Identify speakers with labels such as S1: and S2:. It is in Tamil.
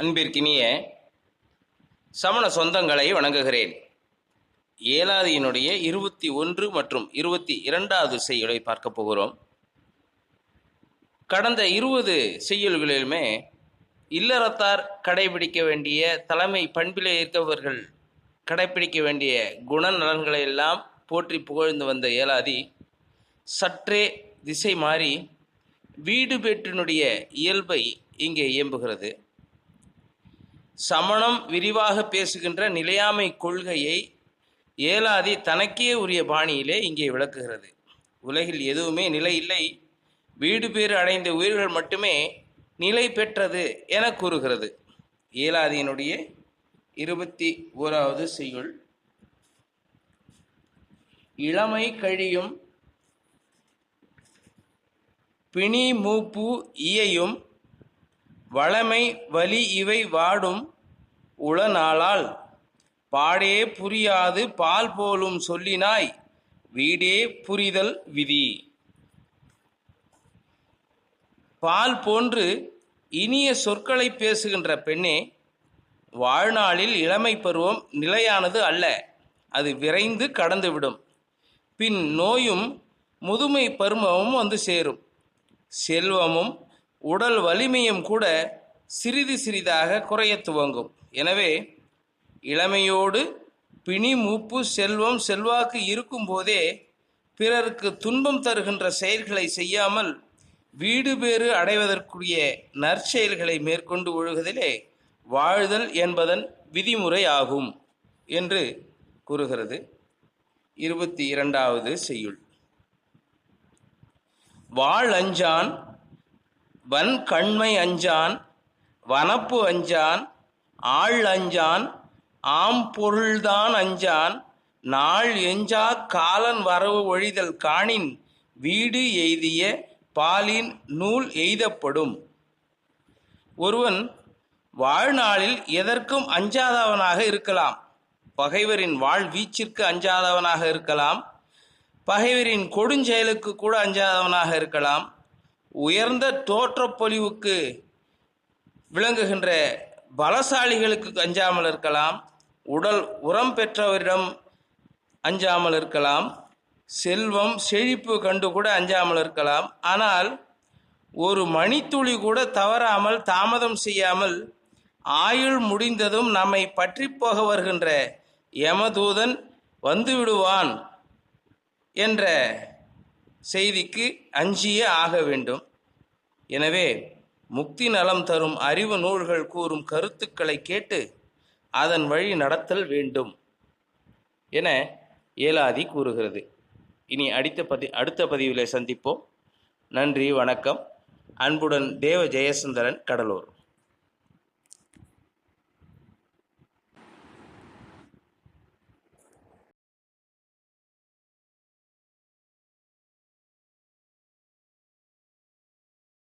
S1: அன்பிற்கினிய சமண சொந்தங்களை வணங்குகிறேன். ஏலாதியினுடைய இருபத்தி ஒன்று மற்றும் இருபத்தி இரண்டாவது செய்யுளை பார்க்க போகிறோம். கடந்த இருபது செய்யுள்களிலுமே இல்லறத்தார் கடைபிடிக்க வேண்டிய தலைமை பண்பிலே இருக்கவர்கள் கடைபிடிக்க வேண்டிய குணநலன்களை எல்லாம் போற்றி புகழ்ந்து வந்த ஏலாதி சற்றே திசை மாறி வீடு பேற்றினுடைய இயல்பை இங்கே இயம்புகிறது. சமணம் விரிவாக பேசுகின்ற நிலையாமை கொள்கையை ஏலாதி தனக்கே உரிய பாணியிலே இங்கே விளக்குகிறது. உலகில் எதுவுமே நிலை இல்லை. வீடு பேறு அடைந்த உயிர்கள் மட்டுமே நிலை பெற்றது என கூறுகிறது. ஏலாதியினுடைய இருபத்தி ஓராவது செய்யுள். இளமை கழியும் பிணி மூப்பு இயையும் வளமை வலி இவை வாடும் உளநாளால். பாடே புரியாது பால் போலும் சொல்லினாய் வீடே புரிதல் விதி. பால் போன்று இனிய சொற்களை பேசுகின்ற பெண்ணே வாழ்நாளில் இளமை பருவம் நிலையானது அல்ல அது விரைந்து கடந்துவிடும். பின் நோயும் முதுமை பருமமும் வந்து சேரும். செல்வமும் உடல் வலிமையும் கூட சிறிது சிறிதாக குறைய துவங்கும். எனவே இளமையோடு பிணி மூப்பு செல்வம் செல்வாக்கு இருக்கும்போதே பிறருக்கு துன்பம் தருகின்ற செயல்களை செய்யாமல் வீடு பேறு அடைவதற்குரிய நற்செயல்களை மேற்கொண்டு ஒழுகுதலே வாழ்தல் என்பதன் விதிமுறை ஆகும் என்று கூறுகிறது. இருபத்தி இரண்டாவது செய்யுள். வாழ் அஞ்சான் வன் கண்மை அஞ்சான் வனப்பு அஞ்சான் ஆள் அஞ்சான் ஆம் பொருள்தான் அஞ்சான் நாள் எஞ்சா காலன் வரவு ஒழிதல் காணின் வீடு எய்திய பாலின் நூல் எய்தப்படும். ஒருவன் வாழ்நாளில் எதற்கும் அஞ்சாதவனாக இருக்கலாம். பகைவரின் வாழ் வீச்சிற்கு அஞ்சாதவனாக இருக்கலாம். பகைவரின் கொடுஞ்செயலுக்கு கூட அஞ்சாதவனாக இருக்கலாம். உயர்ந்த தோற்றப்பொழிவுக்கு விளங்குகின்ற பலசாலிகளுக்கு அஞ்சாமல் இருக்கலாம் உடல் உரம் பெற்றவரிடம் அஞ்சாமல் இருக்கலாம் செல்வம் செழிப்பு கண்டு கூட அஞ்சாமல் இருக்கலாம். ஆனால் ஒரு மணித்துளி கூட தவறாமல் தாமதம் செய்யாமல் ஆயுள் முடிந்ததும் நம்மை பற்றி போக வருகின்ற யமதூதன் வந்துவிடுவான் என்ற செய்திக்கு அஞ்சியே ஆக வேண்டும். எனவே முக்தி நலம் தரும் அறிவு நூல்கள் கூறும் கருத்துக்களை கேட்டு அதன் வழி நடத்தல் வேண்டும் என ஏலாதி கூறுகிறது. இனி அடுத்த பதி அடுத்த பதிவிலே சந்திப்போம். நன்றி வணக்கம். அன்புடன் தேவ ஜெயசுந்தரன் கடலூர்.